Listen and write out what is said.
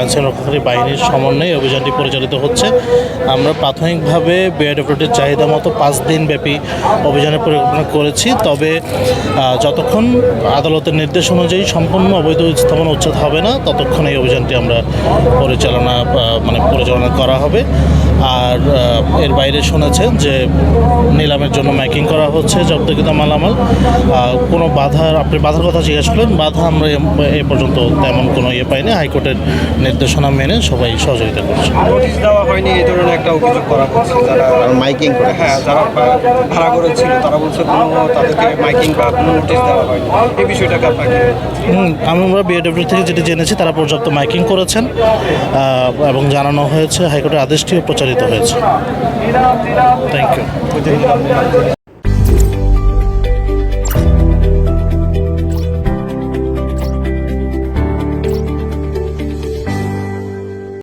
আইনশৃঙ্খলাকারী বাহিনীর সমন্বয়ে অভিযানটি পরিচালিত হচ্ছে। আমরা প্রাথমিকভাবে বিআইডব্লিউটির চাহিদা মতো পাঁচ দিন ব্যাপী অভিযানের পরিকল্পনা করেছি। তবে যতক্ষণ আদালতের নির্দেশ অনুযায়ী সম্পূর্ণ অবৈধ স্থাপন উচ্ছেদ হবে না, ততক্ষণ এই অভিযানটি আমরা পরিচালনা মানে পরিচালনা করা হবে। আর এর বাইরে শুনেছেন যে নিলামের জন্য ম্যাকিং করা হচ্ছে জব্দকৃত মালামাল। কোনো বাধার, আপনি বাধার কথা জিজ্ঞাসা করলেন, বাধা আমরা এ পর্যন্ত তেমন কোনো ইয়ে পাইনি। হাইকোর্টের নির্দেশনা মেনে সবাই সহযোগিতা করছে। নোটিশ দেওয়া হয়নি এই ধরনের একটা অভিযোগ করা হচ্ছে। যারা মাইকিং করে হ্যাঁ যারা ভাড়া করে ছিল তারা বলছে কোনো তাদেরকে মাইকিং বা কোনো নোটিশ দেওয়া হয়নি। এই বিষয়টাকে আপনাকে হুম, আমরা বিএডব্লিউ থেকে যেটি জেনেছি তারা পর্যাপ্ত মাইকিং করেছেন এবং জানানো হয়েছে হাইকোর্টের আদেশটিও প্রচারিত হয়েছে। Thank you